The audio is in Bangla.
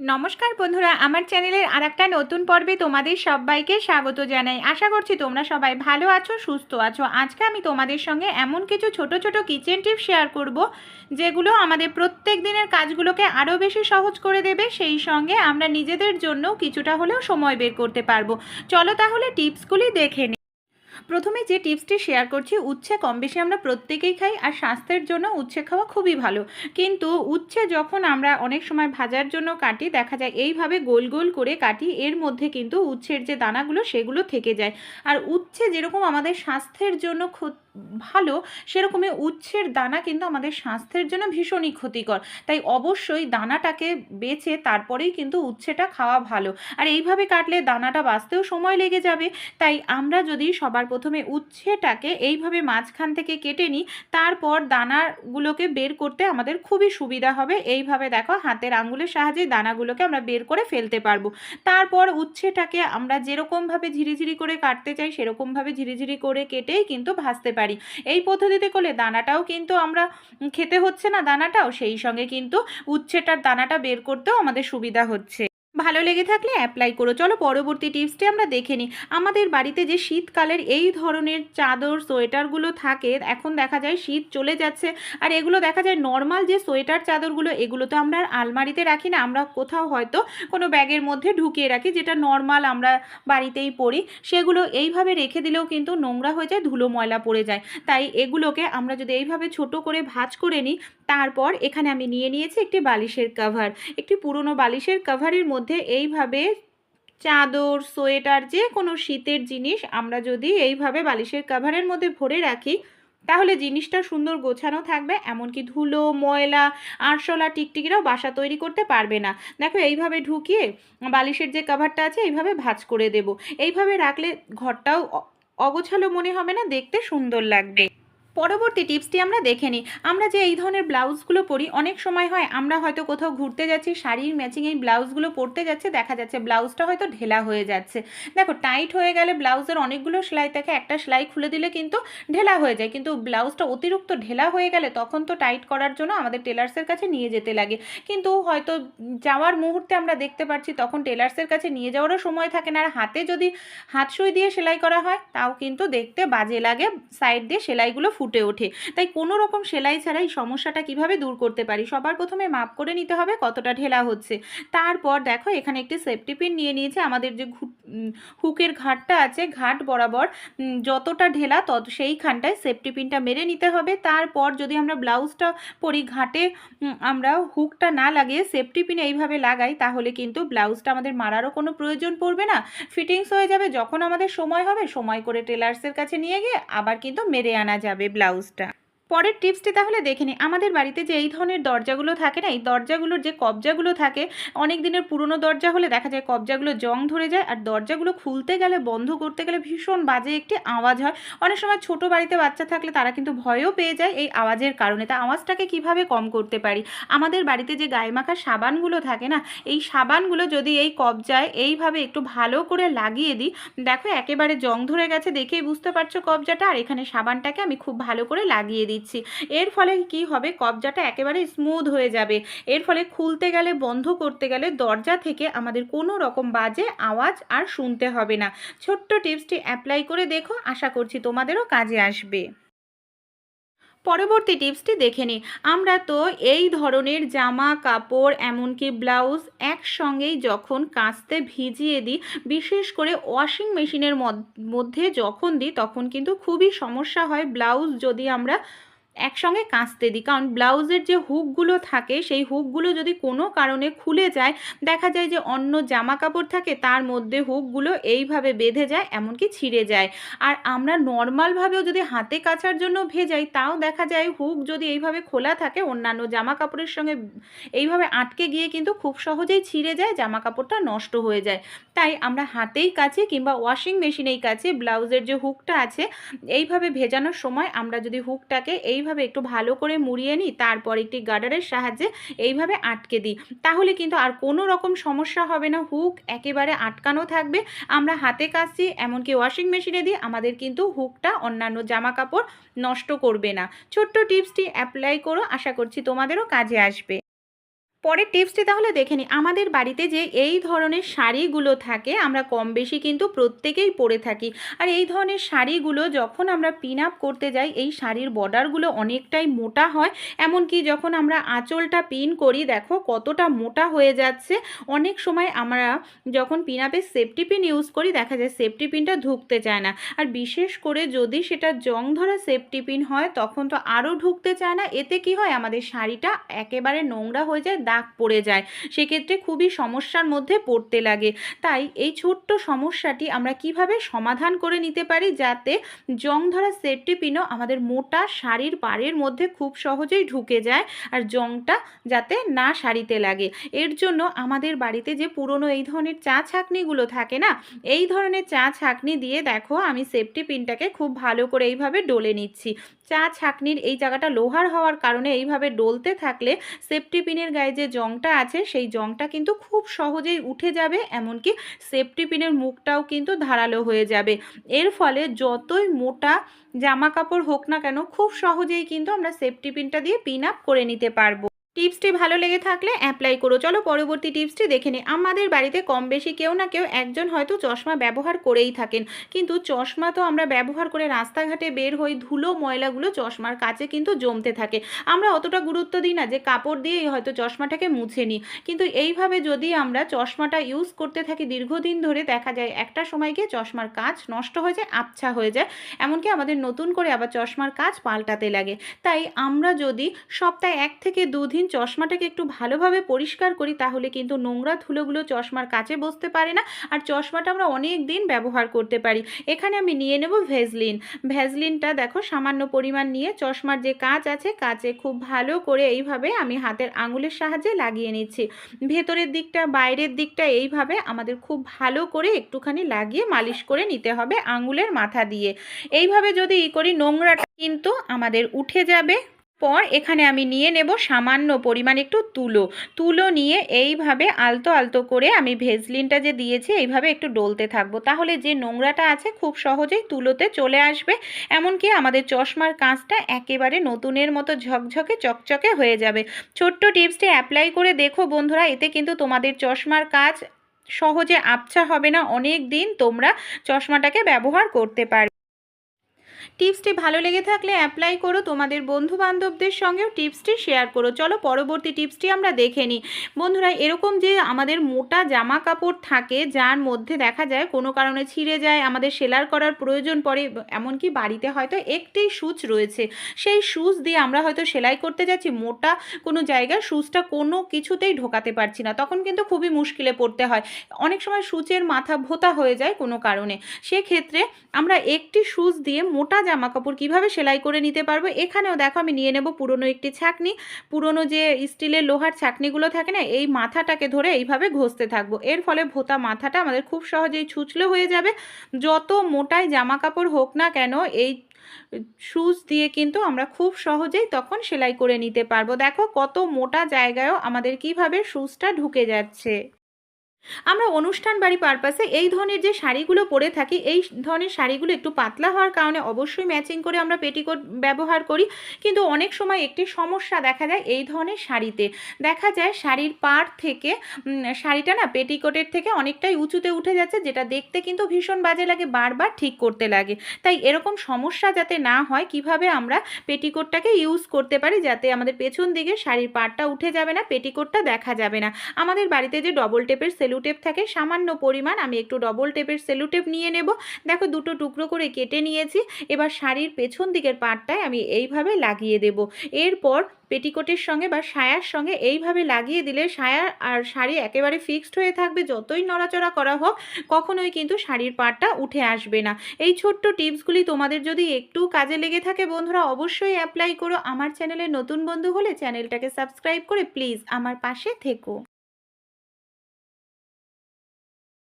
নমস্কার বন্ধুরা, আমার চ্যানেলের আর একটা নতুন পর্বে তোমাদের সবাইকে স্বাগত জানাই। আশা করছি তোমরা সবাই ভালো আছো, সুস্থ আছো। আজকে আমি তোমাদের সঙ্গে এমন কিছু ছোট ছোট কিচেন টিপ শেয়ার করব, যেগুলো আমাদের প্রত্যেক দিনের কাজগুলোকে আরও বেশি সহজ করে দেবে। সেই সঙ্গে আমরা নিজেদের জন্য কিছুটা হলেও সময় বের করতে পারব। চলো তাহলে টিপসগুলি দেখে নিই প্রথমে যে টিপসটি শেয়ার করছি, উচ্ছে কম বেশি আমরা প্রত্যেকেই খাই আর স্বাস্থ্যের জন্য উচ্ছে খাওয়া খুবই ভালো। কিন্তু উচ্ছে যখন আমরা অনেক সময় ভাজার জন্য কাটি, দেখা যায় এইভাবে গোল গোল করে কাটি, এর মধ্যে কিন্তু উচ্ছের যে দানাগুলো সেগুলো থেকে যায়। আর উচ্ছে যেরকম আমাদের স্বাস্থ্যের জন্য ভালো, সেরকমই উচ্ছের দানা কিন্তু আমাদের স্বাস্থ্যের জন্য ভীষণই ক্ষতিকর। তাই অবশ্যই দানাটাকে বেছে তারপরেই কিন্তু উচ্ছেটা খাওয়া ভালো। আর এইভাবে কাটলে দানাটা বাঁচতেও সময় লেগে যাবে। তাই আমরা যদি সবার প্রথমে উচ্ছেটাকে এইভাবে মাঝখান থেকে কেটে নিই, তারপর দানাগুলোকে বের করতে আমাদের খুবই সুবিধা হবে। এইভাবে দেখো হাতের আঙুলের সাহায্যে দানাগুলোকে আমরা বের করে ফেলতে পারব। তারপর উচ্ছেটাকে আমরা যেরকমভাবে ঝিরিঝিরি করে কাটতে চাই, সেরকমভাবে ঝিরিঝিরি করে কেটেই কিন্তু ভাজতে পারি। এই পদ্ধতিতে করলে দানাটাও কিন্তু আমরা খেতে হচ্ছে না দানাটাও, সেই সঙ্গে কিন্তু উচ্ছেটার দানাটা বের করতেও আমাদের সুবিধা হচ্ছে। ভালো লেগে থাকলে অ্যাপ্লাই করো। চলো পরবর্তী টিপসটি আমরা দেখে নিই। আমাদের বাড়িতে যে শীতকালের এই ধরনের চাদর সোয়েটারগুলো থাকে, এখন দেখা যায় শীত চলে যাচ্ছে। আর এগুলো দেখা যায় নর্মাল যে সোয়েটার চাদরগুলো, এগুলো তো আমরা আলমারিতে রাখি না। আমরা কোথাও হয়তো কোনো ব্যাগের মধ্যে ঢুকিয়ে রাখি, যেটা নর্মাল আমরা বাড়িতেই পরি। সেগুলো এইভাবে রেখে দিলেও কিন্তু নোংরা হয়ে যায়, ধুলো ময়লা পড়ে যায়। তাই এগুলোকে আমরা যদি এইভাবে ছোট করে ভাঁজ করে নিই তারপর এখানে আমি নিয়ে নিয়েছি একটি বালিশের কাভার একটি পুরনো বালিশের কাভারের মধ্যে এইভাবে চাদর, সোয়েটার যে কোনো শীতের জিনিস আমরা যদি এইভাবে বালিশের কাভারের মধ্যে ভরে রাখি, তাহলে জিনিসটা সুন্দর গোছানো থাকবে, এমনকি ধুলো, ময়লা, আরশোলা, টিকটিকিরাও বাসা তৈরি করতে পারবে না। দেখো, এইভাবে ঢুকিয়ে বালিশের যে কাভারটা আছে, এইভাবে ভাজ করে দেব। এইভাবে রাখলে ঘরটাও অগোছালো মনে হবে না, দেখতে সুন্দর লাগবে। পরবর্তী টিপসটি আমরা দেখে নিই। আমরা যে এই ধরনের ব্লাউজগুলো পরি, অনেক সময় হয় আমরা হয়তো কোথাও ঘুরতে যাচ্ছি, শাড়ির ম্যাচিং এই ব্লাউজগুলো পরতে যাচ্ছে, দেখা যাচ্ছে ব্লাউজটা হয়তো ঢেলা হয়ে যাচ্ছে। দেখো টাইট হয়ে গেলে ব্লাউজের অনেকগুলো সেলাই থাকে, একটা সেলাই খুলে দিলে কিন্তু ঢেলা হয়ে যায়। কিন্তু ব্লাউজটা অতিরিক্ত ঢেলা হয়ে গেলে তখন তো টাইট করার জন্য আমাদের টেলার্সের কাছে নিয়ে যেতে লাগে। কিন্তু হয়তো যাওয়ার মুহূর্তে আমরা দেখতে পাচ্ছি তখন টেলার্সের কাছে নিয়ে যাওয়ারও সময় থাকে না। আর হাতে যদি হাত সুই দিয়ে সেলাই করা হয়, তাও কিন্তু দেখতে বাজে লাগে সাইড দিয়ে সেলাইগুলো ফুটে ওঠে। তাই কোনো রকম সেলাই ছাড়াই সমস্যাটা কীভাবে দূর করতে পারি? সবার প্রথমে মাপ করে নিতে হবে কতটা ঢেলা হচ্ছে। তারপর দেখো এখানে একটি সেফটি পিন নিয়ে নিয়েছে। আমাদের যে হুকের ঘাটটা আছে, ঘাট বরাবর যতটা ঢেলা তত সেইখানটায় সেফটি পিনটা মেরে নিতে হবে। তারপর যদি আমরা ব্লাউজটা পরি ঘাটে আমরা হুকটা না লাগিয়ে সেফটি পিন এইভাবে লাগাই, তাহলে কিন্তু ব্লাউজটা আমাদের মারারও কোনো প্রয়োজন পড়বে না। ফিটিংস হয়ে যাবে যখন আমাদের সময় হবে, সময় করে টেলার্সের কাছে নিয়ে গিয়ে আবার কিন্তু মেরে আনা যাবে। ব্লাউজটা। পরের টিপসটি তাহলে দেখে নিই। আমাদের বাড়িতে যে এই ধরনের দরজাগুলো থাকে না, এই দরজাগুলোর যে কবজাগুলো থাকে, অনেক দিনের পুরনো দরজা হলে দেখা যায় কবজাগুলো জং ধরে যায় আর দরজাগুলো খুলতে গেলে, বন্ধ করতে গেলে ভীষণ বাজে একটি আওয়াজ হয়। অনেক সময় ছোট বাড়িতে বাচ্চা থাকলে তারা কিন্তু ভয়ও পেয়ে যায় এই আওয়াজের কারণে। তা আওয়াজটাকে কীভাবে কম করতে পারি? আমাদের বাড়িতে যে গায়ে মাখা সাবানগুলো থাকে না, এই সাবানগুলো যদি এই কবজায় এইভাবে একটু ভালো করে লাগিয়ে দিই, দেখো একেবারে জং ধরে গেছে দেখেই বুঝতে পারছ কবজাটা, আর এখানে সাবানটাকে আমি খুব ভালো করে লাগিয়ে দিচ্ছি। এর ফলে কি হবে? কবজাটা একেবারে স্মুথ হয়ে যাবে। এর ফলে খুলতে গেলে, বন্ধ করতে গেলে দরজা থেকে আমাদের কোনো রকম বাজে আওয়াজ আর শুনতে হবে না। ছোট্ট টিপসটি অ্যাপ্লাই করে দেখো, আশা করছি তোমাদেরও কাজে আসবে। পরবর্তী টিপসটি দেখে নিই আমরা তো এই ধরনের জামা, কাপড়, এমনকি ব্লাউজ একসঙ্গেই যখন কাচতে ভিজিয়ে দিই, বিশেষ করে ওয়াশিং মেশিনের মধ্যে যখন দিই, তখন কিন্তু খুবই সমস্যা হয়। ব্লাউজ যদি আমরা একসঙ্গে কাচতে দিই। কারণ ব্লাউজের যে হুকগুলো থাকে, সেই হুকগুলো যদি কোনো কারণে খুলে যায়, দেখা যায় যে অন্য জামা কাপড় থাকে, তার মধ্যে হুকগুলো এইভাবে বেঁধে যায়, এমনকি ছিঁড়ে যায়। আর আমরা নর্মালভাবেও যদি হাতে কাচার জন্য ভেজাই, তাও দেখা যায় হুক যদি এইভাবে খোলা থাকে, অন্যান্য জামা কাপড়ের সঙ্গে এইভাবে আটকে গিয়ে কিন্তু খুব সহজেই ছিঁড়ে যায় জামা কাপড়টা নষ্ট হয়ে যায়। তাই আমরা হাতেই কাচি কিংবা ওয়াশিং মেশিনেই কাচি। ব্লাউজের যে হুকটা আছে, এইভাবে ভেজানোর সময় আমরা যদি হুকটাকে এইভাবে একটু ভালো করে মুড়িয়ে নিই, তারপর একটি গার্ডারের সাহায্যে এইভাবে আটকে দিই। তাহলে কিন্তু আর কোনো রকম সমস্যা হবে না। হুক একেবারে আটকানো থাকবে। আমরা হাতে কাছি এমনকি ওয়াশিং মেশিনে দিয়ে আমাদের কিন্তু হুকটা অন্যান্য জামা কাপড় নষ্ট করবে না। ছোট্ট টিপসটি অ্যাপ্লাই করো, আশা করছি তোমাদেরও কাজে আসবে। পরের টিপসটি তাহলে দেখে নিই। আমাদের বাড়িতে যে এই ধরনের শাড়িগুলো থাকে, আমরা কম বেশি কিন্তু প্রত্যেকেই পরে থাকি। আর এই ধরনের শাড়িগুলো যখন আমরা পিন আপ করতে যাই, এই শাড়ির বর্ডারগুলো অনেকটাই মোটা হয়। এমনকি যখন আমরা আঁচলটা পিন করি, দেখো কতটা মোটা হয়ে যাচ্ছে। অনেক সময় আমরা যখন পিন আপের সেফটি পিন ইউজ করি, দেখা যায় সেফটি পিনটা ঢুকতে চায় না। আর বিশেষ করে যদি সেটা জং ধরা সেফটি পিন হয়, তখন তো আরও ঢুকতে চায় না। এতে কি হয়? আমাদের শাড়িটা একেবারে নোংরা হয়ে যায় দাগ পড়ে যায়। সেক্ষেত্রে খুবই সমস্যার মধ্যে পড়তে লাগে। তাই এই ছোট্ট সমস্যাটি আমরা কীভাবে সমাধান করে নিতে পারি যাতে জং ধরা সেফটি পিনও আমাদের মোটা শাড়ির পাড়ের মধ্যে খুব সহজেই ঢুকে যায় আর জংটা যাতে না শাড়িতে লাগে। এর জন্য আমাদের বাড়িতে যে পুরনো এই ধরনের চা ছাঁকনিগুলো থাকে না, এই ধরনের চা ছাঁকনি দিয়ে দেখো আমি সেফটি পিনটাকে খুব ভালো করে এইভাবে ডলে নিচ্ছি। চা ছাঁকনির এই জায়গাটা লোহার হওয়ার কারণে এইভাবে ডলতে থাকলে সেফটি পিনের গায়ে যে জংটা আছে, সেই জংটা কিন্তু খুব সহজেই উঠে যাবে, এমনকি সেফটি পিনের মুখটাও কিন্তু ধারালো হয়ে যাবে। এর ফলে যতই মোটা জামা কাপড় হোক না কেন, খুব সহজেই কিন্তু আমরা সেফটি পিনটা দিয়ে পিন আপ করে নিতে পারব। টিপসটি ভালো লেগে থাকলে অ্যাপ্লাই করো। চলো পরবর্তী টিপসটি দেখে নিই। আমাদের বাড়িতে কম বেশি কেউ না কেউ একজন হয়তো চশমা ব্যবহার করেই থাকেন। কিন্তু চশমা তো আমরা ব্যবহার করে রাস্তাঘাটে বের হই, ধুলো, ময়লাগুলো চশমার কাছে কিন্তু জমতে থাকে। আমরা অতটা গুরুত্ব দিই না যে কাপড় দিয়েই হয়তো চশমাটাকে মুছে নিই। কিন্তু এইভাবে যদি আমরা চশমাটা ইউজ করতে থাকি, দীর্ঘদিন ধরে দেখা যায় একটা সময় গিয়ে চশমার কাজ নষ্ট হয়ে যায়, আবছা হয়ে যায়। এমনকি আমাদের নতুন করে আবার চশমার কাজ পাল্টাতে লাগে। তাই আমরা যদি সপ্তাহে এক থেকে দুদিন চশমাটাকে একটু ভালোভাবে পরিষ্কার করি, তাহলে কিন্তু নোংরা ধুলোগুলো চশমার কাছে বসতে পারে না। আর চশমাটা আমরা অনেক দিন ব্যবহার করতে পারি। এখানে আমি নিয়ে নেব ভেজলিন। ভেজলিনটা দেখো সামান্য পরিমাণ নিয়ে চশমার যে কাঁচ আছে, কাঁচে খুব ভালো করে এইভাবে আমি হাতের আঙুলের সাহায্যে লাগিয়ে নিচ্ছি। ভেতরের দিকটা, বাইরের দিকটা এইভাবে আমাদের খুব ভালো করে একটুখানি লাগিয়ে মালিশ করে নিতে হবে আঙুলের মাথা দিয়ে। এইভাবে যদি ই করি, নোংরাটা কিন্তু আমাদের উঠে যাবে। পর এখানে আমি নিয়ে নেব সামান্য পরিমাণ একটু তুলো। তুলো নিয়ে এইভাবে আলতো আলতো করে আমি ভেজলিনটা যে দিয়েছি, এইভাবে একটু ডলতে থাকব। তাহলে যে নোংরাটা আছে খুব সহজেই তুলোতে চলে আসবে। এমনকি আমাদের চশমার কাঁচটা একেবারে নতুনের মতো ঝকঝকে চকচকে হয়ে যাবে। ছোট্ট টিপসটি অ্যাপ্লাই করে দেখো বন্ধুরা, এতে কিন্তু তোমাদের চশমার কাজ সহজে আবছা হবে না। অনেক দিন তোমরা চশমাটাকে ব্যবহার করতে পারবে টিপসটি ভালো লেগে থাকলে অ্যাপ্লাই করো, তোমাদের বন্ধু বান্ধবদের সঙ্গেও টিপসটি শেয়ার করো। চলো পরবর্তী টিপসটি আমরা দেখে নিই। বন্ধুরা, এরকম যে আমাদের মোটা জামা কাপড় থাকে, যার মধ্যে দেখা যায় কোনো কারণে ছিঁড়ে যায়, আমাদের সেলার করার প্রয়োজন পড়ে, এমনকি বাড়িতে হয়তো একটি সুচ রয়েছে। সেই সুচ দিয়ে আমরা হয়তো সেলাই করতে যাচ্ছি, মোটা কোনো জায়গায় সুচটা কোনো কিছুতেই ঢোকাতে পারছি না। তখন কিন্তু খুবই মুশকিলে পড়তে হয়। অনেক সময় সুচের মাথা ভোতা হয়ে যায় কোনো কারণে। সেক্ষেত্রে আমরা একটি সুচ দিয়ে মোটা জামা কাপড় কীভাবে সেলাই করে নিতে পারব? এখানেও দেখো আমি নিয়ে নেব পুরনো একটি ছাকনি। পুরনো যে স্টিলের লোহার ছাকনিগুলো থাকে না, এই মাথাটাকে ধরে এইভাবে ঘষতে থাকব। এর ফলে ভোতা মাথাটা আমাদের খুব সহজেই ছুচলো হয়ে যাবে। যত মোটাই জামা কাপড় হোক না কেন, এই সুচ দিয়ে কিন্তু আমরা খুব সহজেই তখন সেলাই করে নিতে পারব। দেখো কত মোটা জায়গায়ও আমাদের কীভাবে সুচটা ঢুকে যাচ্ছে। আমরা অনুষ্ঠান বাড়ি পারপাসে এই ধরনের যে শাড়িগুলো পরে থাকি, এই ধরনের শাড়িগুলো একটু পাতলা হওয়ার কারণে অবশ্যই ম্যাচিং করে আমরা পেটিকোট ব্যবহার করি। কিন্তু অনেক সময় একটি সমস্যা দেখা যায় এই ধরনের শাড়িতে। দেখা যায় শাড়ির পাড় থেকে শাড়িটা না পেটিকোটের থেকে অনেকটাই উঁচুতে উঠে যাচ্ছে, যেটা দেখতে কিন্তু ভীষণ বাজে লাগে, বারবার ঠিক করতে লাগে। তাই এরকম সমস্যা যাতে না হয়, কীভাবে আমরা পেটিকোটটাকে ইউজ করতে পারি, যাতে আমাদের পেছন দিকে শাড়ির পাড়টা উঠে যাবে না পেটিকোটটা দেখা যাবে না। আমাদের বাড়িতে যে ডবল টেপের সেল সেলুটেপ থাকে, সামান্য পরিমাণ, আমি একটু ডবল টেপের সেলুটেপ নিয়ে নেব। দেখো দুটো টুকরো করে কেটে নিয়েছি, এবার শাড়ির পেছন দিকের পাটটায় আমি এইভাবে লাগিয়ে দেব। এরপর পেটিকোটের সঙ্গে বা সায়ার সঙ্গে এইভাবে লাগিয়ে দিলে সায়া আর শাড়ি একেবারে ফিক্সড হয়ে থাকবে, যতই নড়াচড়া করা হোক, কখনোই কিন্তু শাড়ির পাটটা উঠে আসবে না। এই ছোট্ট টিপসগুলি তোমাদের যদি একটু কাজে লেগে থাকে বন্ধুরা, অবশ্যই অ্যাপ্লাই করো। আমার চ্যানেলে নতুন বন্ধু হলে চ্যানেলটাকে সাবস্ক্রাইব করে প্লিজ আমার পাশে থেকো।